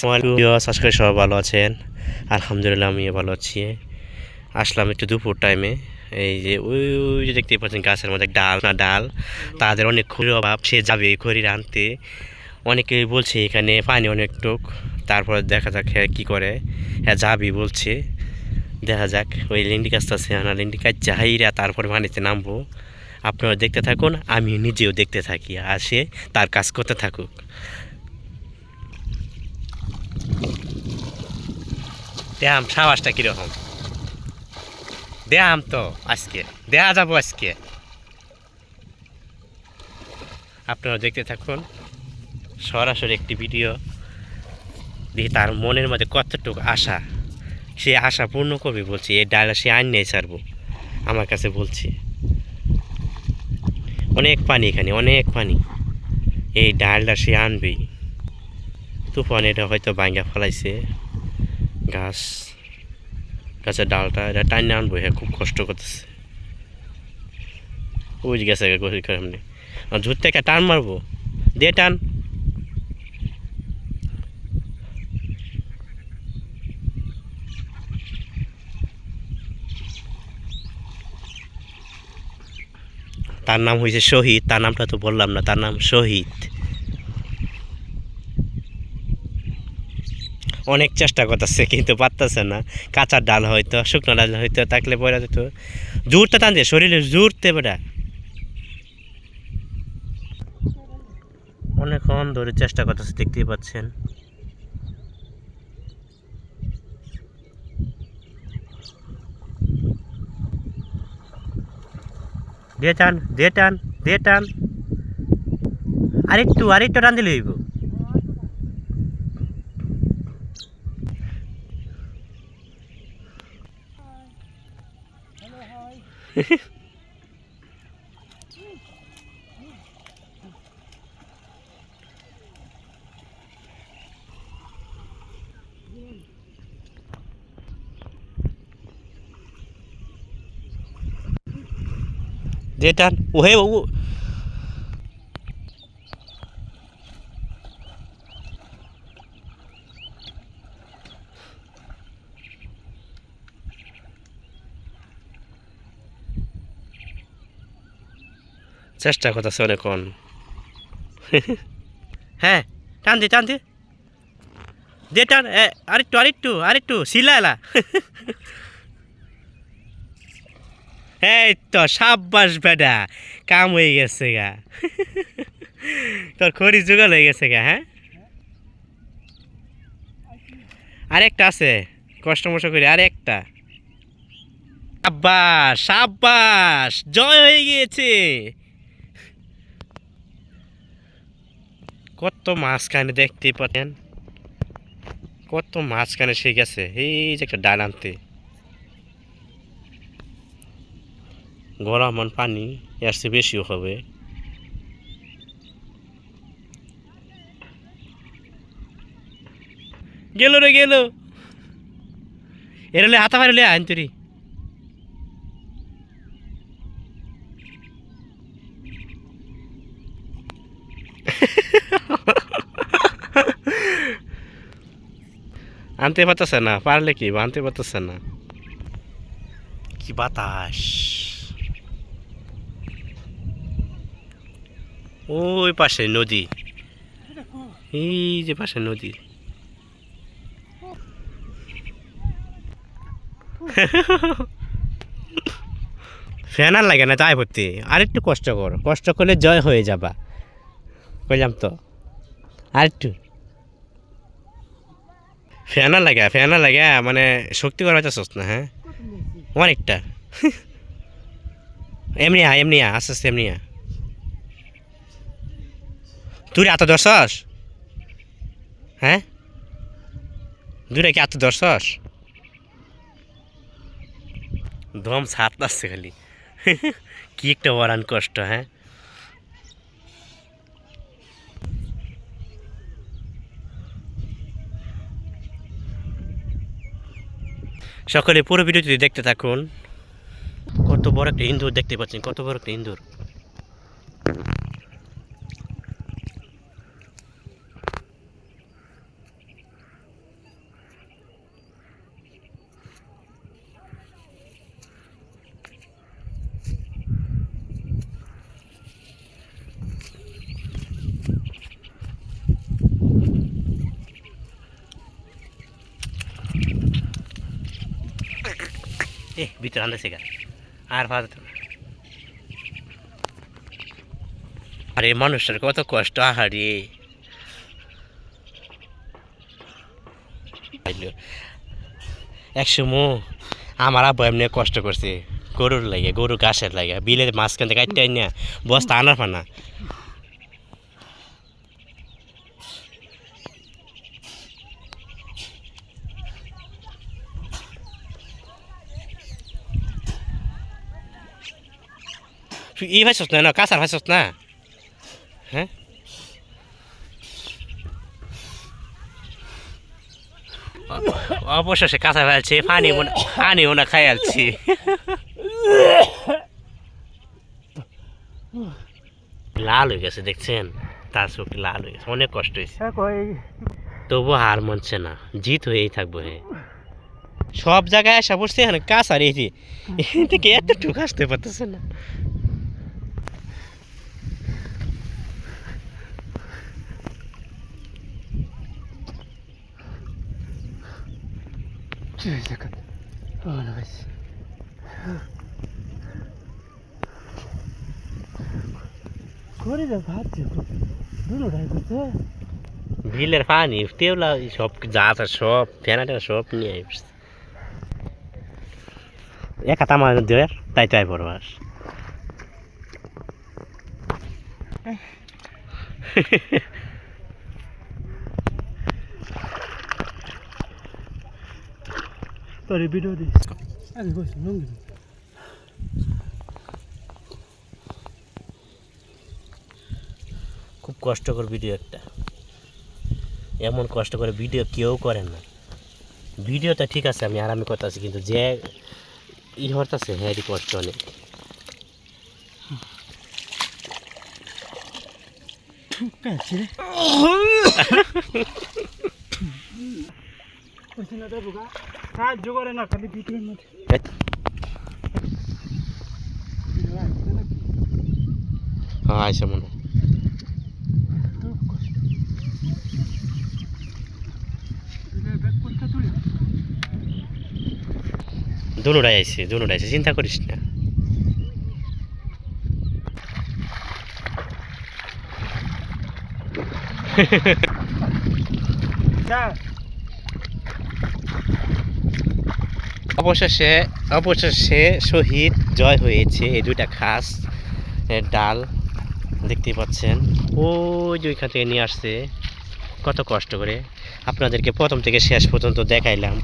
সবাই ভালো আছেন। আলহামদুলিল্লাহ, আমিও ভালো আছি। আসলাম একটু দুপুর টাইমে এই যে, ওই ওই যে দেখতে পাচ্ছেন গাছের মধ্যে ডাল, না ডাল। তাদের অনেক খড়ির অভাব, সে যাবে খড়ি আনতে। অনেকে বলছে এখানে পানি অনেক টুক। তারপরে দেখা যাক হ্যাঁ কী করে। হ্যাঁ যাবি বলছে। দেখা যাক, ওই লিন্ডি গাছটা আছে, না লিন্ডি গাছ যাইরা তারপরে পানিতে নামবো। আপনারা দেখতে থাকুন আমি নিজেও দেখতে থাকি, আর সে তার কাজ করতে থাকুক। দেখাম সাবাসটা কীরকম? দেখাম তো আজকে দেখা যাব আজকে। আপনারা দেখতে থাকুন, সরাসরি একটি ভিডিও দিয়ে তার মনের মধ্যে কতটুকু আশা, সে আশা পূর্ণ করবে বলছি এই ডায়লগ সে আইন নিয়ে ছাড়বো, আমার কাছে বলছি। অনেক পানি এখানে, অনেক পানি। এই ডালটা সে আনবেই। তুফান এটা হয়তো ভাঙ্গা ফেলাইছে। গাছ, গাছের ডালটা, এটা টাইনে আনব হ্যাঁ খুব কষ্ট করতেছে। ওই গেছে সামনে। আর ঝুর থেকে টান মারবো? দে টান। তার নাম হয়েছে শহীদ, তার নামটা তো বললাম না, তার নাম শহীদ। অনেক চেষ্টা করতেছে, কিন্তু পারতেছে না। কাঁচা ডাল হয়তো, শুকনো ডাল হয়তো, থাকলে পরে যেত জোরতে টান দিয়ে শরীরে জোরতে বেটা। অনেকক্ষণ ধরে চেষ্টা করতেছে, দেখতেই পাচ্ছেন। দিয়ে টান, দে টান দে টান। আরেকটু আরেকটু টান দিলে হইব। দিয়ে টান ওহে ও চেষ্টা করতেছে অনেকক্ষণ। হ্যাঁ টান দে টান দে। দে, টান আরেকটু আরেকটু আরেকটু শিলা এলা এই তো, সাব্বাস বেডা কাম হয়ে গেছে গা। তোর খড়ি জোগাড় হয়ে গেছে গা হ্যাঁ? আরেকটা আছে, কষ্ট মষ্ট করি, আরেকটা। সাব্বাস সাব্বাস, জয় হয়ে গিয়েছে। কত মাঝখানে দেখতে পাচ্ছেন? কত মাঝখানে সে গেছে। এই যে একটা ডাল আনতে। গরম পানি, এর চেয়ে বেশিও হবে। গেল রে, গেল। এরলে হাতা ফাইলে আইন তুরি। আনতে পারতেছে না, পারলে কি? আনতে পারতেছে না। কি বাতাস? ওই পাশে নদী। এই যে পাশে নদী। ফ্যান আর লাগে না, তাই ভর্তি। আর একটু কষ্ট কর, কষ্ট করলে জয় হয়ে যাবা। কইলাম তো। আর একটু ফ্যান লাগে ফ্যান লাগে মানে শক্তি করা চাচ্ছ না হ্যাঁ? অনেকটা। এমনি আ এমনি আ আস্তে আস্তে এমনি আ তুই এত দর্শস? হ্যাঁ? দূরে কি এত দর্শস? দম সাত আসছে খালি। কি একটা ওরান কষ্ট হ্যাঁ? সকলে পুরো ভিডিওটি দেখতে থাকুন, কত বড় একটা ইন্দুর দেখতে পাচ্ছেন, কত বড় একটা ইন্দুর। এ, ভিতরে আনতেছে গা আর ভাত আরে মানুষটার কত কষ্ট, আহারে। এক সময় আমার আব্বা এমনি কষ্ট করছে। গরুর লাগে, গরু ঘাসের লাগে। বিলের মাঝখান থেকে কাটতে না বস্তা আনার ফানা ই ভাইছস না না কাঁচার ভাইছস না। হ্যাঁ? অবশেষে কাঁচা ফেলছি পানি মনে পানি মনে খাই আলছি। লাল হয়ে গেছে দেখছেন? তার চোখ লাল হয়ে গেছে অনেক কষ্ট হয়েছে। তবু হার মানছে না জিত হয়েই থাকব হে সব জায়গায় আসা পড়ছে এখানে কাঁচার এই থেকে এতটুকু আসতে পারতেছে না। বিলের পানি তেওলা সব যা আছে সব ফেনাটা সব নিয়ে আসছে এক হাতা আমার দেওয়ার তাই তাই বড় আর তোর ভিডিও দিস আগে কইছ লঙ্গি খুব কষ্টকর ভিডিও একটা। এমন কষ্ট করে ভিডিও কেউ করে না। ভিডিওটা ঠিক আছে আমি আরামে করতেছি কিন্তু যে ই হরতাছে হ্যারি কষ্ট অনেক। কাছে સાહેબ જોગો રે ના ખાલી પીટી નથી હા આશે મને দুটাই আছে দুটাই আছে চিন্তা করিস না Yeah. অবশেষে অবশেষে শহীদ জয় হয়েছে। এই দুইটা খাস ডাল দেখতেই পাচ্ছেন। ওই যে ওইখান থেকে নিয়ে আসছে। কত কষ্ট করে। আপনাদেরকে প্রথম থেকে শেষ পর্যন্ত দেখাইলাম।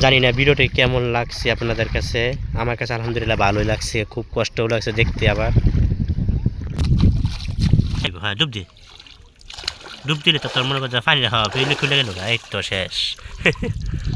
জানি না ভিডিওটি কেমন লাগছে আপনাদের কাছে। আমার কাছে আলহামদুলিল্লাহ ভালোই লাগছে। খুব কষ্টও লাগছে দেখতে আবার। হ্যাঁ ডুব দি। ডুব দিলে তো তোর মনে করছে পানি রাখা ফিরলে খুলে গেল এই তো শেষ।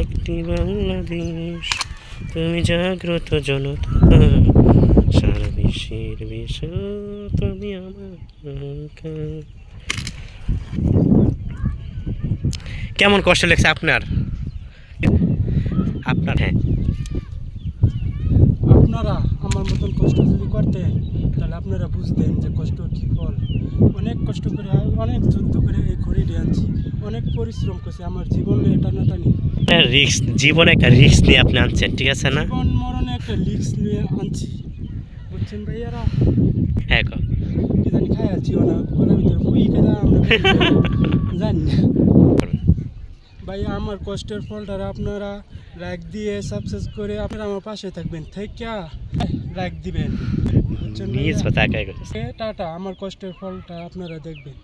একটি বাংলাদেশ। তুমি জাগ্রত জনতা সারা বিশ্বের বিষ, তুমি আমার কেমন কষ্ট লেগেছে আপনার? আপনার হ্যাঁ। আপনারা? আমার মতন কষ্ট যদি করতেন তাহলে আপনারা বুঝতেন যে কষ্ট কী ফল। অনেক কষ্ট করে অনেক যুদ্ধ করে এই ঘড়িটি আনছি। অনেক পরিশ্রম করছি আমার জীবনে টানাটানি রিক্স জীবনে একটা রিক্স নিয়ে আপনি আনছেন ঠিক আছে না? জীবন মরণে একটা রিক্স নিয়ে আনছি। বুঝছেন ভাইয়ারা? হ্যাঁ। কি জানি খাই আছি ওনা গলার ভিতরে ফুই খেলা জানি না। ভাই আমার কষ্টের ফলটা আপনারা লাইক দিয়ে সাবস্ক্রাইব করে আপনারা আমার পাশে থাকবেন। থেকে লাইক দিবেন। নিজ টাটা আমার কষ্টের ফলটা আপনারা দেখবেন।